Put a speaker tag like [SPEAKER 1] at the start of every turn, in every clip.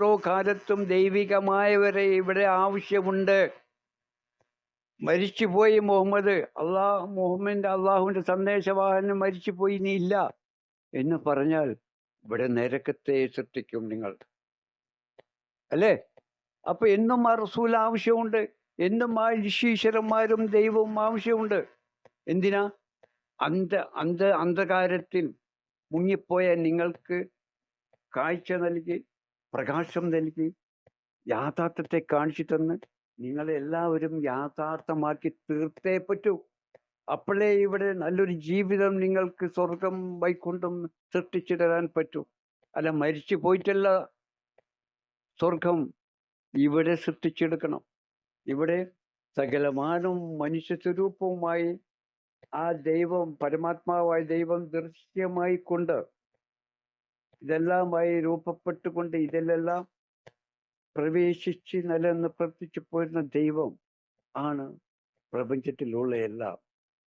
[SPEAKER 1] ഓരോ കാലത്തും ദൈവികമായവരെ ഇവിടെ ആവശ്യമുണ്ട്. മരിച്ചുപോയി മുഹമ്മദ് അള്ളാഹ് മുഹമ്മദ് അള്ളാഹുവിന്റെ സന്ദേശവാഹനം മരിച്ചുപോയി നീ ഇല്ല എന്ന് പറഞ്ഞാൽ ഇവിടെ നരകത്തെ സൃഷ്ടിക്കും നിങ്ങൾ. അല്ലേ? അപ്പൊ എന്നും ആ റസൂൽ ആവശ്യമുണ്ട് എന്നും ആ ഋഷീശ്വരന്മാരും ദൈവവും ആവശ്യമുണ്ട്. എന്തിനാ? അന്ധ അന്ധ അന്ധകാരത്തിൽ മുങ്ങിപ്പോയ നിങ്ങൾക്ക് കാഴ്ച നൽകി പ്രകാശം നൽകി യാഥാർത്ഥ്യത്തെ കാണിച്ചു തന്ന് നിങ്ങളെല്ലാവരും യാഥാർത്ഥമാക്കി തീർത്തേ പറ്റൂ. അപ്പോഴേ ഇവിടെ നല്ലൊരു ജീവിതം നിങ്ങൾക്ക് സ്വർഗം വൈകുണ്ഠം സൃഷ്ടിച്ചു തരാൻ പറ്റൂ. അല്ല മരിച്ചു പോയിട്ടല്ല. സ്വർഗം ഇവിടെ സൃഷ്ടിച്ചെടുക്കണം. ഇവിടെ സകലമാനും മനുഷ്യ സ്വരൂപവുമായി ആ ദൈവം പരമാത്മാവായ ദൈവം ദൃശ്യമായി കൊണ്ട് ഇതെല്ലാമായി രൂപപ്പെട്ടുകൊണ്ട് ഇതിലെല്ലാം പ്രവേശിച്ച് നിലനിന്ന് പ്രവർത്തിച്ചു പോരുന്ന ദൈവം ആണ് പ്രപഞ്ചത്തിലുള്ള എല്ലാം.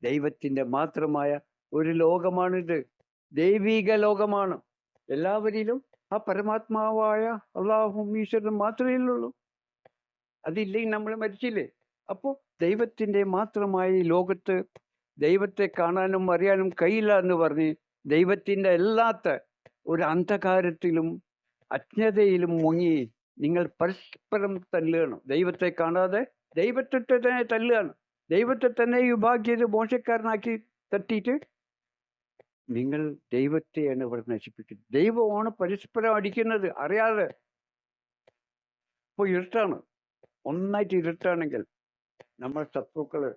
[SPEAKER 1] ദൈവത്തിന്റെ മാത്രമായ ഒരു ലോകമാണിത്. ദൈവിക ലോകമാണ്. എല്ലാവരിലും ആ പരമാത്മാവായ അള്ളാഹും ഈശ്വരനും മാത്രമേ ഉള്ളൂ. അതില്ലെങ്കിൽ നമ്മൾ മരിച്ചില്ലേ? അപ്പോൾ ദൈവത്തിന്റെ മാത്രമായ ലോകത്ത് ദൈവത്തെ കാണാനും അറിയാനും കഴിയില്ല എന്ന് പറഞ്ഞ് ദൈവത്തിന്റെ അല്ലാത്ത ഒരു അന്ധകാരത്തിലും അജ്ഞതയിലും മുങ്ങി നിങ്ങൾ പരസ്പരം തല്ലുകയാണ്. ദൈവത്തെ കാണാതെ ദൈവത്തെ തന്നെ തല്ലുകയാണ്. ദൈവത്തെ തന്നെ വിഭാഗ്യത് മോശക്കാരനാക്കി തട്ടിയിട്ട് നിങ്ങൾ ദൈവത്തെയാണ് ഇവിടെ നശിപ്പിക്കുന്നത്. ദൈവമാണ് പരസ്പരം അടിക്കുന്നത്. അറിയാതെ ഇപ്പോൾ ഇരുട്ടാണ്. ഒന്നായിട്ട് ഇരുട്ടാണെങ്കിൽ നമ്മുടെ ശത്രുക്കൾ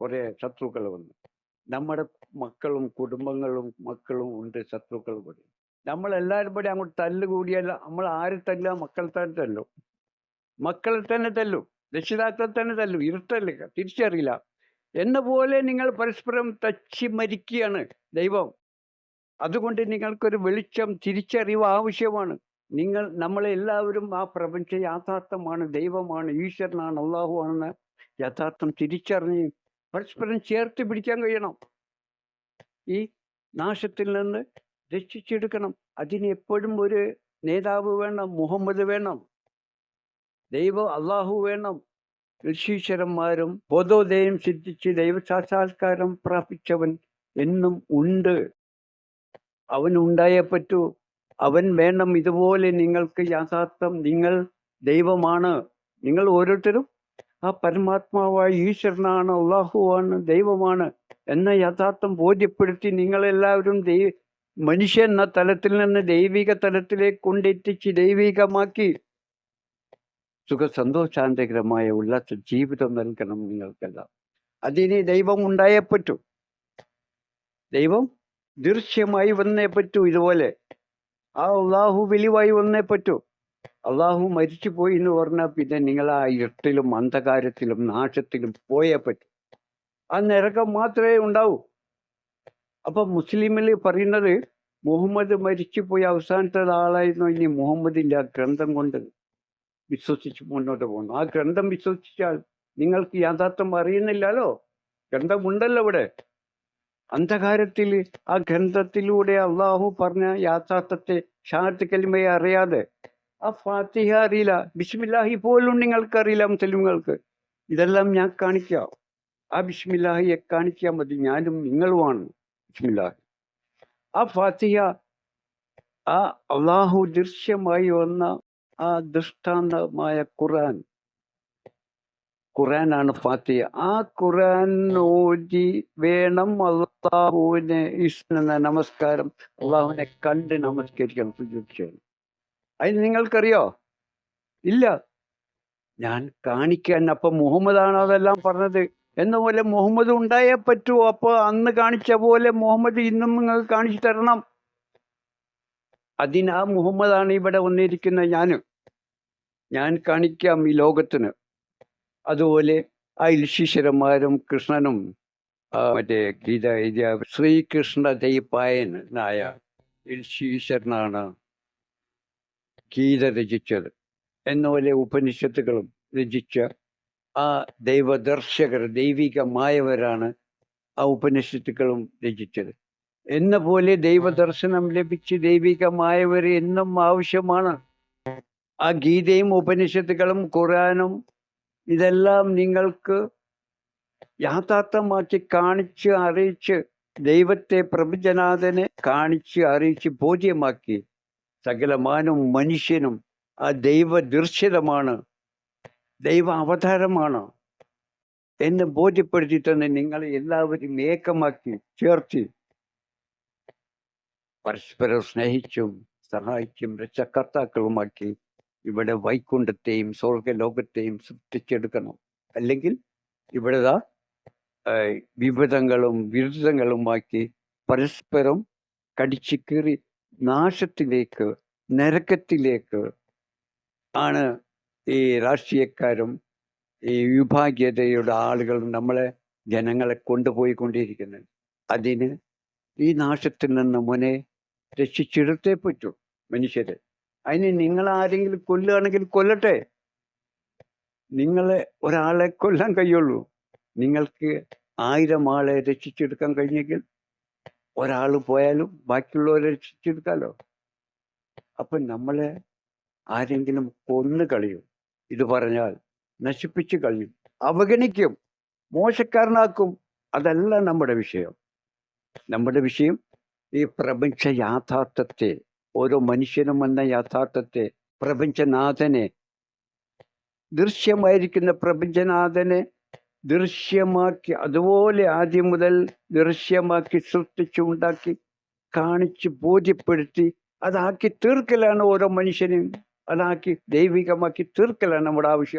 [SPEAKER 1] കുറെ ശത്രുക്കൾ വന്നു. നമ്മുടെ മക്കളും കുടുംബങ്ങളും മക്കളും ഉണ്ട് ശത്രുക്കൾ കൂടി നമ്മളെല്ലാവരും കൂടി അങ്ങോട്ട് തല്ല് കൂടിയല്ല നമ്മൾ ആര് തല്ല മക്കളെ തന്നെ തല്ലും. മക്കളെ തന്നെ തല്ലും. രക്ഷിതാക്കളെ തന്നെ തല്ലും. ഇരുട്ടല്ല തിരിച്ചറിയില്ല. എന്ന പോലെ നിങ്ങൾ പരസ്പരം തച്ചി മരിക്കുകയാണ് ദൈവം. അതുകൊണ്ട് നിങ്ങൾക്കൊരു വെളിച്ചം തിരിച്ചറിവ് ആവശ്യമാണ്. നിങ്ങൾ നമ്മളെല്ലാവരും ആ പ്രപഞ്ച യാഥാർത്ഥ്യമാണ് ദൈവമാണ് ഈശ്വരനാണ് അള്ളാഹു ആണെന്ന് യഥാർത്ഥം തിരിച്ചറിഞ്ഞ് പരസ്പരം ചേർത്ത് പിടിക്കാൻ കഴിയണം. ഈ നാശത്തിൽ നിന്ന് രക്ഷിച്ചെടുക്കണം. അതിന് എപ്പോഴും ഒരു നേതാവ് വേണം മുഹമ്മദ് വേണം ദൈവം അള്ളാഹു വേണം. ഋഷീശ്വരന്മാരും ബോധോദയം സിദ്ധിച്ച് ദൈവസാക്ഷാത്കാരം പ്രാപിച്ചവൻ എന്നും ഉണ്ട്. അവൻ ഉണ്ടായേ പറ്റൂ അവൻ വേണം ഇതുപോലെ നിങ്ങൾക്ക് യാഥാർത്ഥ്യം. നിങ്ങൾ ദൈവമാണ്. നിങ്ങൾ ഓരോരുത്തരും ആ പരമാത്മാവായ ഈശ്വരനാണ് അള്ളാഹുവാണ് ദൈവമാണ് എന്ന യഥാർത്ഥം ബോധ്യപ്പെടുത്തി നിങ്ങളെല്ലാവരും ദൈവ മനുഷ്യ എന്ന തലത്തിൽ നിന്ന് ദൈവിക തലത്തിലേക്ക് കൊണ്ടെത്തിച്ച് ദൈവികമാക്കി. സുഖ സന്തോഷാന്തകരമായ ഉല്ലാസ ജീവിതം നൽകണം നിങ്ങൾക്കെല്ലാം. അതിന് ദൈവം ഉണ്ടായേ പറ്റൂ ദൈവം ദൃശ്യമായി വന്നേ പറ്റൂ ഇതുപോലെ. ആ അള്ളാഹു വെളിവായി വന്നേ പറ്റൂ അള്ളാഹു മരിച്ചു പോയി എന്ന് പറഞ്ഞാൽ പിന്നെ നിങ്ങൾ ആ ഇരുട്ടിലും അന്ധകാരത്തിലും നാശത്തിലും പോയേ പറ്റൂ. ആ നരകം മാത്രമേ ഉണ്ടാവൂ. അപ്പൊ മുസ്ലിമിൽ പറയുന്നത് മുഹമ്മദ് മരിച്ചുപോയി അവസാനത്തെ ആളായിരുന്നു ഇനി മുഹമ്മദിന്റെ ആ ഗ്രന്ഥം കൊണ്ട് വിശ്വസിച്ച് മുന്നോട്ട് പോകുന്നു. ആ ഗ്രന്ഥം വിശ്വസിച്ചാൽ നിങ്ങൾക്ക് യാഥാർത്ഥ്യം അറിയുന്നില്ലല്ലോ? ഗ്രന്ഥമുണ്ടല്ലോ ഇവിടെ. അന്ധകാരത്തിൽ ആ ഗ്രന്ഥത്തിലൂടെ അള്ളാഹു പറഞ്ഞ യാഥാർത്ഥ്യത്തെ ഷാർത്ത് കലിമയെ അറിയാതെ ആ ഫാത്തിഹ അറിയില്ല. ബിസ്മില്ലാഹി പോലും നിങ്ങൾക്കറിയില്ല മുസ്ലിങ്ങൾക്ക് ഇതെല്ലാം ഞാൻ കാണിക്കാം. ആ ബിസ്മില്ലാഹിയെ കാണിക്കാൻ മതി. ഞാനും നിങ്ങളുമാണ്. ബിസ്മില്ലാഹി ആ ഫാത്തിഹ ആ അള്ളാഹു ദൃശ്യമായി വന്ന ആ ദൃഷ്ടാന്തമായ ഖുർആൻ. ഖുറാനാണ് ഫാത്തിഹ. ആ ഖുർആൻ ഓതി വേണം അള്ളാഹുവിനെ ഈശ്വരനെ നമസ്കാരം അള്ളാഹുവിനെ കണ്ട് നമസ്കരിക്കണം ചെയ്യണം. അതിന് നിങ്ങൾക്കറിയോ? ഇല്ല. ഞാൻ കാണിക്കാൻ അപ്പൊ മുഹമ്മദാണ് അതെല്ലാം പറഞ്ഞത്? എന്ന പോലെ മുഹമ്മദ് ഉണ്ടായേ പറ്റൂ. അപ്പോൾ അന്ന് കാണിച്ച പോലെ മുഹമ്മദ് ഇന്നും നിങ്ങൾ കാണിച്ചു തരണം. അതിന് മുഹമ്മദാണ് ഇവിടെ വന്നിരിക്കുന്ന ഞാൻ ഞാൻ കാണിക്കാം ഈ ലോകത്തിന്. അതുപോലെ ആ ഇൽശീശ്വരന്മാരും കൃഷ്ണനും മറ്റേ ഗീത എഴുതിയ ശ്രീകൃഷ്ണ ദൈപായനായ ഇൽശീശ്വരനാണ് ഗീത രചിച്ചത്. എന്നപോലെ ഉപനിഷത്തുകളും രചിച്ച ആ ദൈവദർശകർ ദൈവികമായവരാണ് ആ ഉപനിഷത്തുക്കളും രചിച്ചത്. എന്ന പോലെ ദൈവദർശനം ലഭിച്ച് ദൈവികമായവർ എന്നും ആവശ്യമാണ്. ആ ഗീതയും ഉപനിഷത്തുകളും ഖുറാനും ഇതെല്ലാം നിങ്ങൾക്ക് യാഥാർത്ഥ്യമാക്കി കാണിച്ച് അറിയിച്ച് ദൈവത്തെ പ്രഭുജനാഥനെ കാണിച്ച് അറിയിച്ച് ബോധ്യമാക്കി. സകലമാനും മനുഷ്യനും ആ ദൈവ ദൃശ്യതമാണ് ദൈവ അവതാരമാണ്. എന്ന് ബോധ്യപ്പെടുത്തി തന്നെ നിങ്ങളെ എല്ലാവരും ഏകമാക്കി ചേർത്തി. പരസ്പരം സ്നേഹിച്ചും സഹായിച്ചും രക്ഷകർത്താക്കളുമാക്കി ഇവിടെ വൈകുണ്ഠത്തെയും സ്വർഗലോകത്തെയും സൃഷ്ടിച്ചെടുക്കണം. അല്ലെങ്കിൽ ഇവിടെ ദാ, ഏഹ്, വിവിധങ്ങളും വിരുദ്ധങ്ങളുമാക്കി പരസ്പരം കടിച്ചു കീറി നാശത്തിലേക്ക് നരകത്തിലേക്ക് ആണ് ഈ രാഷ്ട്രീയക്കാരും ഈ വിഭാഗീയതയുടെ ആളുകളും നമ്മളെ ജനങ്ങളെ കൊണ്ടുപോയിക്കൊണ്ടിരിക്കുന്നത് അതിന് ഈ നാശത്തിൽ നിന്ന് മുനെ രക്ഷിച്ചെടുത്തേ പറ്റൂ മനുഷ്യരെ. അതിന് നിങ്ങൾ ആരെങ്കിലും കൊല്ലുകയാണെങ്കിൽ കൊല്ലട്ടെ. നിങ്ങളെ ഒരാളെ കൊല്ലാൻ കഴിയുള്ളൂ. നിങ്ങൾക്ക് ആയിരം ആളെ രക്ഷിച്ചെടുക്കാൻ കഴിഞ്ഞെങ്കിൽ ഒരാൾ പോയാലും ബാക്കിയുള്ളവരെ രക്ഷിച്ചെടുക്കാലോ. അപ്പൊ നമ്മളെ ആരെങ്കിലും കൊന്നു കളയും ഇത് പറഞ്ഞാൽ നശിപ്പിച്ചു കളയും അവഗണിക്കും. മോശക്കാരനാക്കും. അതല്ല നമ്മുടെ വിഷയം. നമ്മുടെ വിഷയം ഈ പ്രപഞ്ച യാഥാർത്ഥ്യത്തെ ഓരോ മനുഷ്യനും എന്ന യാഥാർത്ഥ്യത്തെ പ്രപഞ്ചനാഥനെ ദൃശ്യമായിരിക്കുന്ന പ്രപഞ്ചനാഥനെ ദൃശ്യമാക്കി അതുപോലെ ആദ്യം മുതൽ ദൃശ്യമാക്കി സൃഷ്ടിച്ചുണ്ടാക്കി കാണിച്ച് ബോധ്യപ്പെടുത്തി അതാക്കി തീർക്കലാണ് ഓരോ മനുഷ്യനും അതാക്കി ദൈവികമാക്കി തീർക്കലാണ് നമ്മുടെ ആവശ്യം